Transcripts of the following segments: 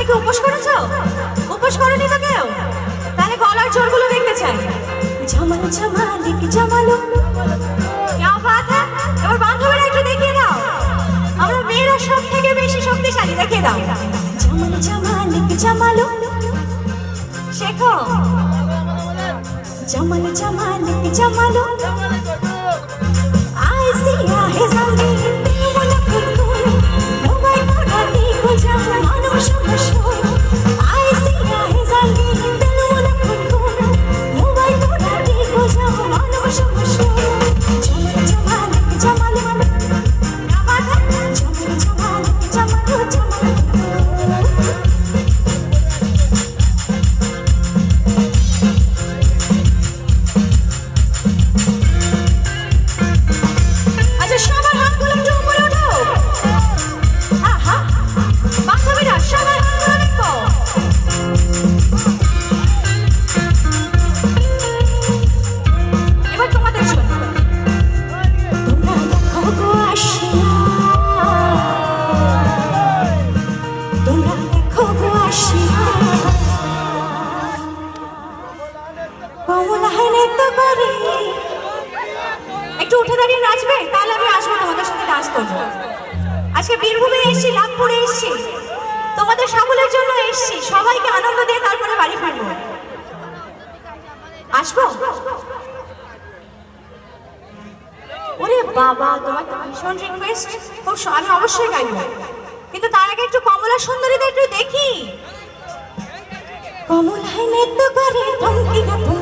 সবাই কি উপোস করেছো উপোস করনি তো কেউ তাহলে গলার জোরগুলো দেখতে চাই জামাল জামাল জামাল क्या बात है এবার বান্ধবীরা একটু দেখিয়ে দাও আমরা মেয়েরা সব থেকে বেশি শক্তিশালী দেখিয়ে দাও জামাল জামাল জামাল শেখো জামাল জামাল জামাল আইসিয়া হেজালি তেমন কুকুর দাঁড়িয়ে নাচবে তাহলে আমি আসব তোমাদের সাথে ডান্স করব। আজকে বীরভূমে এসেছি, লাভপুরে এসেছি। তোমাদের সকলের জন্য এসেছি। সবাইকে আনন্দ দিয়ে তারপরে বাড়ি ফিরবো। আসব? ওরে বাবা, তোমার তো ভীষণ রিকোয়েস্ট খুব আমি অবশ্যই গাইবো। কিন্তু তার আগে একটু কমলা সুন্দরীদের একটু দেখি। কমলায় নৃত্য করে থমকিয়া থমকিয়া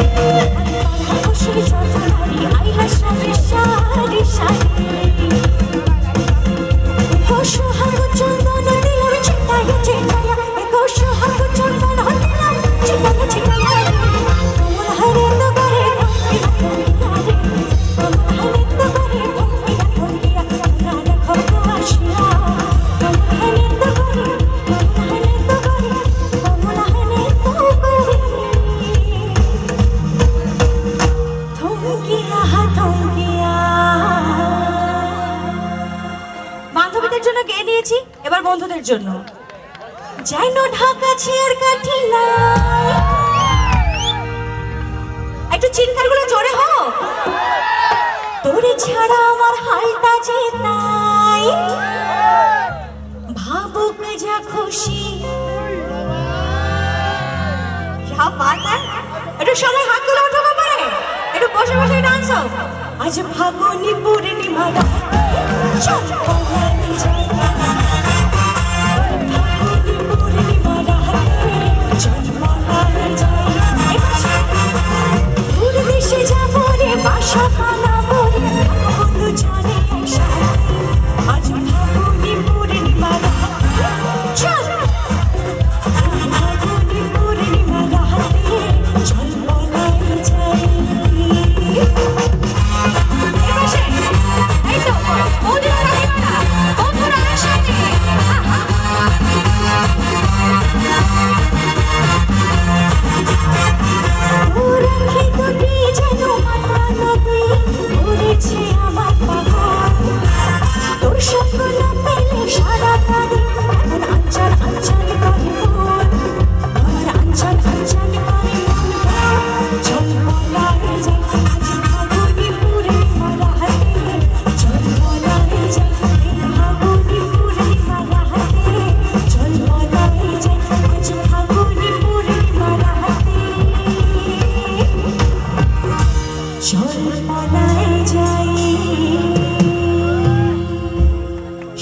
Música জন্য গেয়ে নিয়েছি? এবার বন্ধুদের জন্য। যেন ঢাকা ছেড় একটু চিৎকারগুলো জোরে হো তোরে ছাড়া আমার হালটা যে ভাবুক যা খুশি। একটু সবাই হাত তুলে ওঠো ব্যাপারে। একটু বসে বসে ডান্স হোক। আজ ফাগুনি পূর্ণিমা রাতে। চল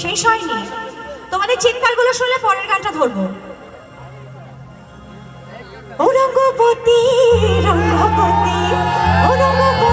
শেষ হয়নি। তোমাদের চিৎকারগুলো শুনলে পরের গানটা ধরবো। রঙ্গপতি রঙ্গপতি রঙ্গপতি।